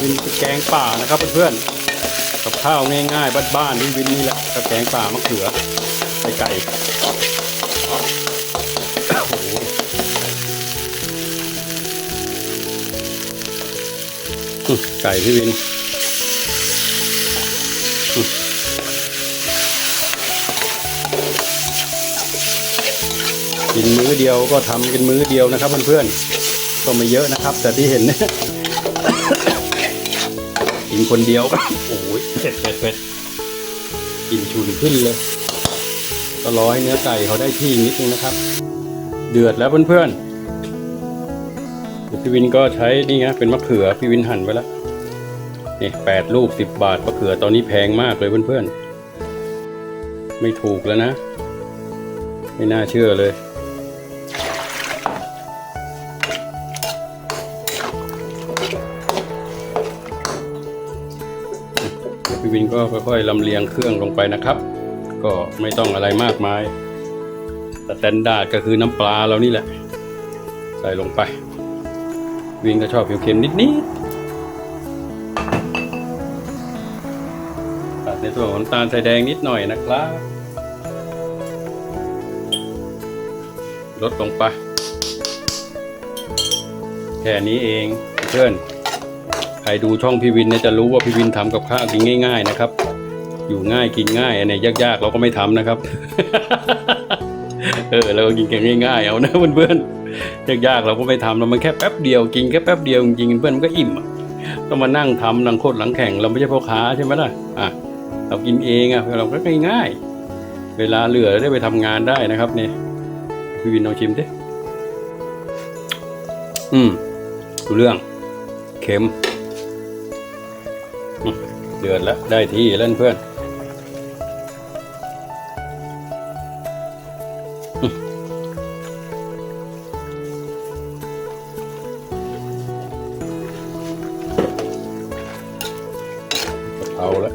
วินแกงป่านะครับเพื่อนๆกับข้าวง่ายๆบ้านๆวินวินนี่แหละกับแกงป่ามะเขือไก่ไก่ไก่พี่วินกินมื้อเดียวก็ทำกันมื้อเดียวนะครับเพื่อนๆก็ไม่เยอะนะครับ แต่ที่เห็นเนี่ย กินคนเดียวก็โอ้ยเผ็ดเผ็ดเผ็ดกินชุนขึ้นเลย ก็ร้อให้เนื้อไก่เขาได้ที่นิดนึงนะครับ เดือดแล้วเพื่อนๆพี่วินก็ใช้นี่ไงเป็นมะเขือพี่วินหั่นไว้แล้วนี่แปดลูกสิบบาทมะเขือตอนนี้แพงมากเลยเพื่อนๆไม่ถูกแล้วนะ ไม่น่าเชื่อเลย พี่วินก็ค่อยๆลำเลียงเครื่องลงไปนะครับ ก็ไม่ต้องอะไรมากมายแต่แตนดาร์ดก็คือน้ำปลาเรานี่แหละ ใส่ลงไป วินก็ชอบเค็มๆนิดๆตัดในส่วนของน้ำตาลใส่แดงนิดหน่อยนะครับลดลงไป แค่นี้เองเพื่อน ใครดูช่องพี่วินเนี่ยจะรู้ว่าพี่วินทำกับข้าวกินง่าย ๆ นะครับ อยู่ง่ายกินง่ายอันไหนยากๆเราก็ไม่ทำนะครับ เออเราก็กินกันง่ายๆเอานะเพื่อนๆยากๆเราก็ไม่ทำเรามันแค่แป๊บเดียวกินแค่แป๊บเดียวจริงๆเพื่อนมันก็อิ่มต้องมานั่งทำหลังโคตรหลังแข่งเราไม่ใช่พ่อค้าใช่ไหมล่ะอะเรากินเองอะเราก็ง่ายๆเวลาเหลือได้ไปทำงานได้นะครับเนี่ยพี่วินลองชิมดิอืมดูเรื่องเค็ม เดือดแล้วได้ที่แล้วเพื่อนเพราล้ว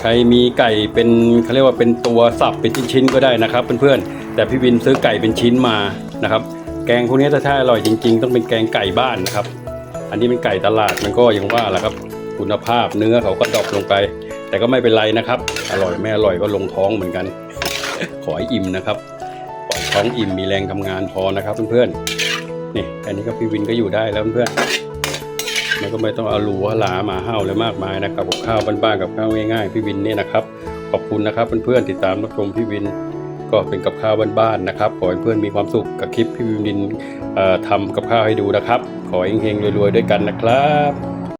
ใครมีไก่เป็นเขาเรียกว่าเป็นตัวสับเป็นชิ้นๆก็ได้นะครับเพื่อนๆแต่พี่วินซื้อไก่เป็นชิ้นมานะครับ แกงพวกนี้ถ้าถ้าอร่อยจริง ๆ ต้องเป็นแกงไก่บ้านนะครับ อันนี้เป็นไก่ตลาดมันก็ยังว่าแหละครับ คุณภาพเนื้อเขาก็ดรอปลงไป แต่ก็ไม่เป็นไรนะครับ อร่อยไม่อร่อยก็ลงท้องเหมือนกัน ขอให้อิ่มนะครับปล่อยท้องอิ่มมีแรงทำงานพอนะครับเพื่อนๆนี่อันนี้ก็พี่วินก็อยู่ได้แล้วเพื่อนๆมันก็ไม่ต้องเอาหรูหราหมาเห่าเลยมากมายนะครับกับข้าวบ้านๆกับข้าวง่ายๆพี่วินเนี่ยนะครับขอบคุณนะครับเพื่อนๆติดตามรับชมพี่วิน ก็เป็นกับข้าวบ้านๆนะครับขอให้เพื่อนมีความสุขกับคลิปพี่วิมดินทำกับข้าวให้ดูนะครับ ขอเฮงๆรวยๆด้วยกันนะครับ